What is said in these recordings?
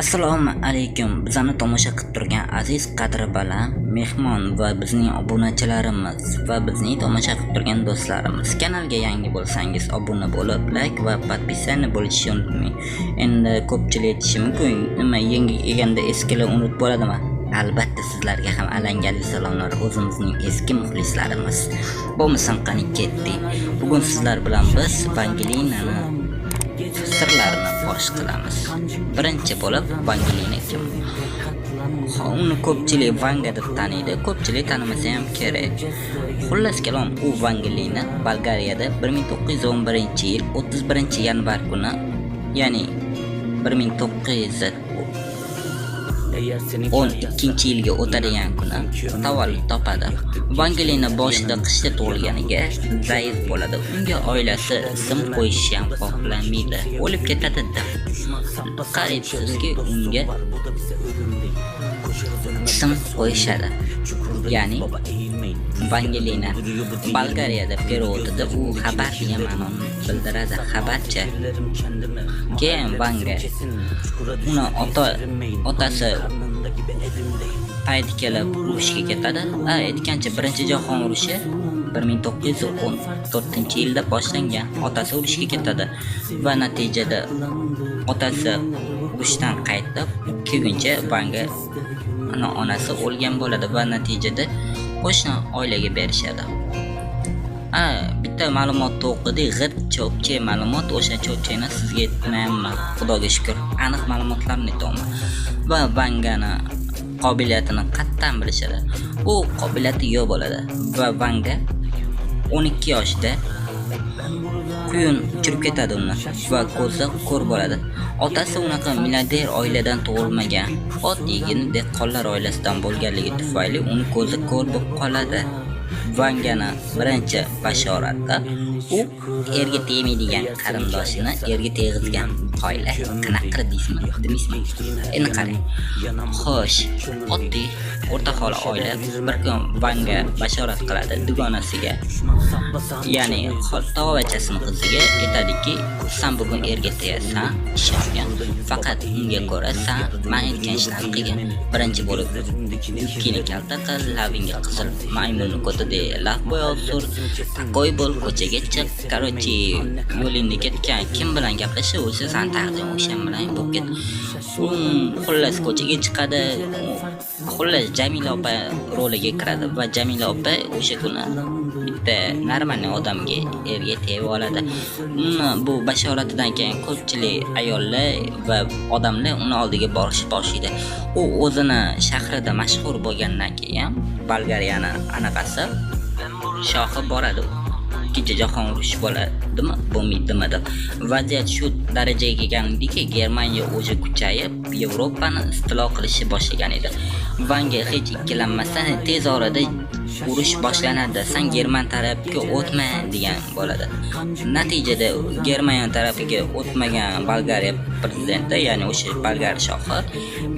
assalomu alaykum. Bizani tomosha qilib turgan aziz qadri baland mehmon va bizning obunachilarimiz va bizning tomosha qilib turgan do'stlarimiz. Kanalga yangi bo'lsangiz obuna bo'lib layk va podpisani bo'lishni unutmang. Endi ko'pchilik aytishi mumkin nima yangi kelganda eskilar unut bo'ladimi? Albatta sizlarga ham alangali salomlar o'zimizning eski muxlislarimiz. Bo'lmasam qani ketdik. Bugun sizlar bilan biz vangelinani sirlarini fosh qilamiz. Birinchi bo'lib vangelina kim? Uni ko'pchilik vanga deb taniydi ko'pchilik tanimasa ham kerak. Xullas kalom u vangelina bolgariyada 1911 yil 31 yanvar kuni ya'ni 1900 12 yilga o'tadigan kuni tavallud topadi vangelina boshida qishda tug'ilganiga zaif bo'ladi. Unga oilasi ism qo'yishni ham xohlamaydi. O'lib ketadi deb qarayapsizki unga ism qo'yishadi. Ya'ni vangelina bolgariyada perevodida u xabar degan ma'noni bildiradi. Xabarchi? Keyin vanga uni ota otasi payti kelib urushga ketadi. Aytgancha birinchi jahon urushi 1914 yilda boshlangan. Otasi urushga ketadi. Va natijada otasi o'qishdan qaytib kelguncha vanga ana onasi o'lgan bo'ladi va natijada qo'shni oilaga berishadi. A bitta ma'lumotni o'qidik g'it cho'pcha ma'lumot o'sha cho'pchani sizga aytmayapman xudoga shukur aniq ma'lumotlarni aytyapman. Va vangani qobiliyatini qayerdan bilishadi. U qobiliyati yo'q bo'ladi va vanga 12 yoshda quyun uchirib ketadi uni va ko'zi ko'r bo'ladi. Otasi unaqa milliarder oiladan tug'ilmagan ot oddiygina dehqonlar oilasidan bo'lganligi tufayli uni ko'zi ko'r bo'lib qoladi. Vangani birinchi bashoratda u erga tegmaydigan qarindoshini erga teg'izgan qoyla qanaqa qilib deysizmi demaysizmi endi qarang. Xo'sh oddiy o'rta o'rtahola oila bir kun vanga bashorat qiladi dugonasiga ya'ni tog'avachasini qiziga aytadiki san bugun erga tegasan ishongan. Faqat unga ko'ra san man aytgan ishlarni qilgin birinchi bo'lib yubkini kalta qil labingga qizil maymunni ko'tar. De lafboy sur qo'y bo'l ko'chaga chiq короче yo'lingni ketgan. Kim bilan gaplashib o'sha san taqdim o'shan bilan bo'lib ket. Xullas ko'chaga chiqadi. Xullas jamila opa roliga kiradi va jamila opa o'sha kuni bitta normal odamga erga tegib oladi. Bu bashoratidan keyin ko'pchilik ayollar va odamlar uni oldiga borishni boshlaydi. U o'zini shahrida mashhur bo'lgandan keyin bolgariyani anaqasi shohi boradi. Ikkinchi jahon urushi bo'ladimi? Bo'lmaydimi deb. Vaziyat shu darajaga kelgandiki germaniya o'zi kuchayib yevropani istilo qilishni boshlagan edi. Vanga hech ikkilanmasdan tez orada urush boshlanadi. San german tarafiga o'tma degan bo'ladi. Natijada germaniya tarafiga o'tmagan bolgariya prezidenti ya'ni o'sha bolgar shohi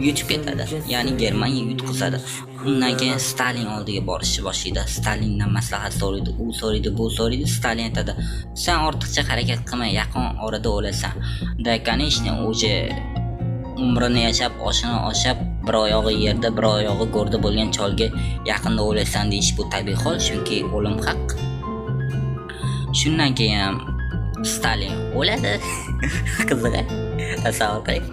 yutib ketadi. Ya'ni germaniya yutqizadi. Undan keyin stalin oldiga borishni boshlaydi. Stalindan maslahat so'raydi. U so'raydi bu so'raydi stalin aytadi. San ortiqcha harakat qilma yaqin orada o'lasan. Да конечно уже umrini yashab oshini oshab bir oyog'i yerda bir oyog'i go'rda bo'lgan cholga yaqinda o'lasan deyish bu tabiiy hol chunki o'lim haq. Shundan keyin stalin o'ladi. Qizig'i tasavvur qiling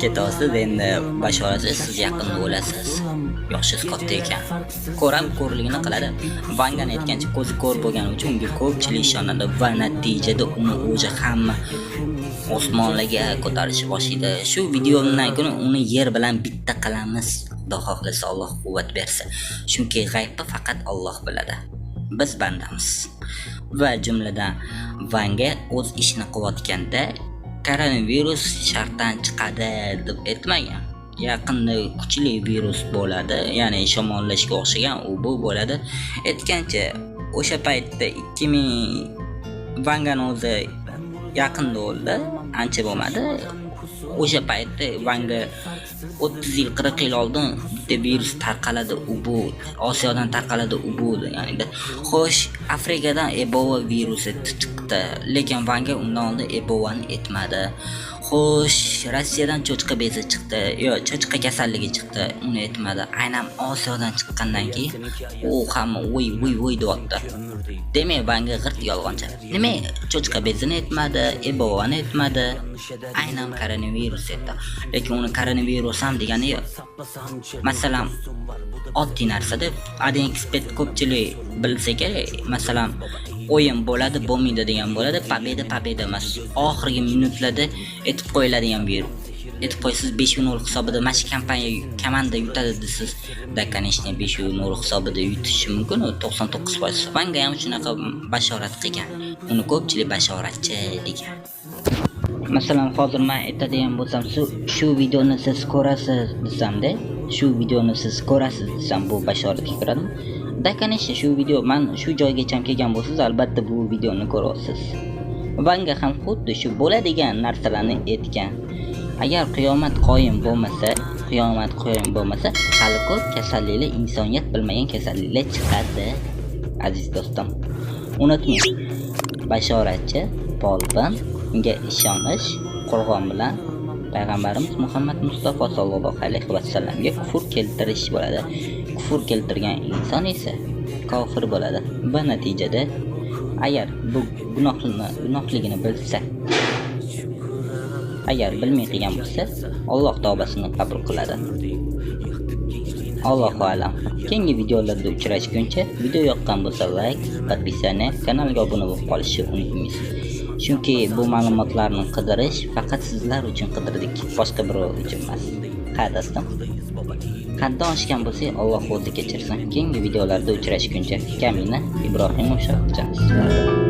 ketyapsiz endi bashorasi siz yaqinda o'lasiz. Yoshi katta ekan. Ko'ram ko'rligini qiladi. Vangani aytgancha ko'zi ko'r bo'lgani uchun unga ko'pchilik ishonadi va natijada uni o'zi hamma osmonlarga ko'tarishni boshlaydi shu videodan keyin uni yer bilan bitta qilamiz xudo xohlasa alloh quvvat bersa chunki g'aybni faqat olloh biladi. Biz bandamiz. Va jumladan vanga o'z ishini qilayotganda koronavirus shartdan chiqadi deb aytmagan. Yaqinda kuchli virus bo'ladi ya'ni shamollashga o'xshagan u bu bo'ladi. Aytgancha o'sha paytda ikki ming vangani o'zi yaqinda o'ldi ancha bo'lmadi. O'sha paytda vanga o'ttiz yil qirq yil oldin bitta virus tarqaladi u bu osiyodan tarqaladi u bu xo'sh afrikadan ebola virusi chiqdi lekin vanga undan oldin ebolani aytmadi Xo'sh, Rossiyadan cho'chqa bezi chiqdi, yo, cho'chqa kasalligi chiqdi, uni aytmadi. Aynan Osiyodan chiqqandan keyin u hamma voy voy voy deyapti. Demak, banga g'irt yolg'onchi. Nima cho'chqa bezini aytmadi, ebovani aytmadi, aynan koronavirus aytdi. Lekin uni koronavirus ham degani yo'q. Masalan, oddiy narsa deb adin ekspert ko'pchilik bilsa kerak. Masalan, o'yin bo'ladi, bo'lmaydi degan bo'ladi. Победа победа emas. Oxirgi minutlarda aytib qo'yiladigan virus. Aytib qo'ysiz 5-0 hisobida mana shu kompaniya komanda yutadi desiz. Da, конечно, 5-0 hisobida yutishi mumkin, u 99%. Vanga ham shunaqa bashorat qilgan. Uni ko'pchilik bashoratchi degan. Masalan, hozir men aytadigan bo'lsam, shu- shu videoni siz ko'rasiz desamda, shu videoni siz ko'rasiz desam, bu bashoratga kiradimi? Da, shu video men shu joygacha kelgan bo'lsangiz, albatta bu videoni ko'rasiz. Vanga ham xuddi shu bo'ladigan narsalarni aytgan. Agar qiyomat qoyim bo'lmasa, qiyomat qoyim bo'lmasa, hali ko'p kasalliklar, insoniyat bilmagan kasalliklar chiqadi. Aziz do'stim, unutmang, bashoratchi, polvon, unga ishonish, Qur'on bilan payg'ambarimiz Muhammad Mustafa sollallohu alayhi vasallamga kufr keltirish bo'ladi. Kufr keltirgan inson esa kofir bo'ladi. Va natijada agar bu gunohni gunohligini bilsa, agar bilmay qilgan bo'lsa, Alloh tavbasini qabul qiladi. Allohu alam. Keyingi videolarda uchrashguncha video yoqqan bo'lsa like, podpisaniya, kanalga obuna bo'lib qolishni unutmaysiz. Chunki bu ma'lumotlarni qidirish faqat sizlar uchun qidirdik, boshqa birov uchun emas. Ha do'stim. Oshgan bo'lsak Alloh o'zi kechirsin. Keyingi videolarda uchrashguncha Kamina Ibrohimov Shohjon.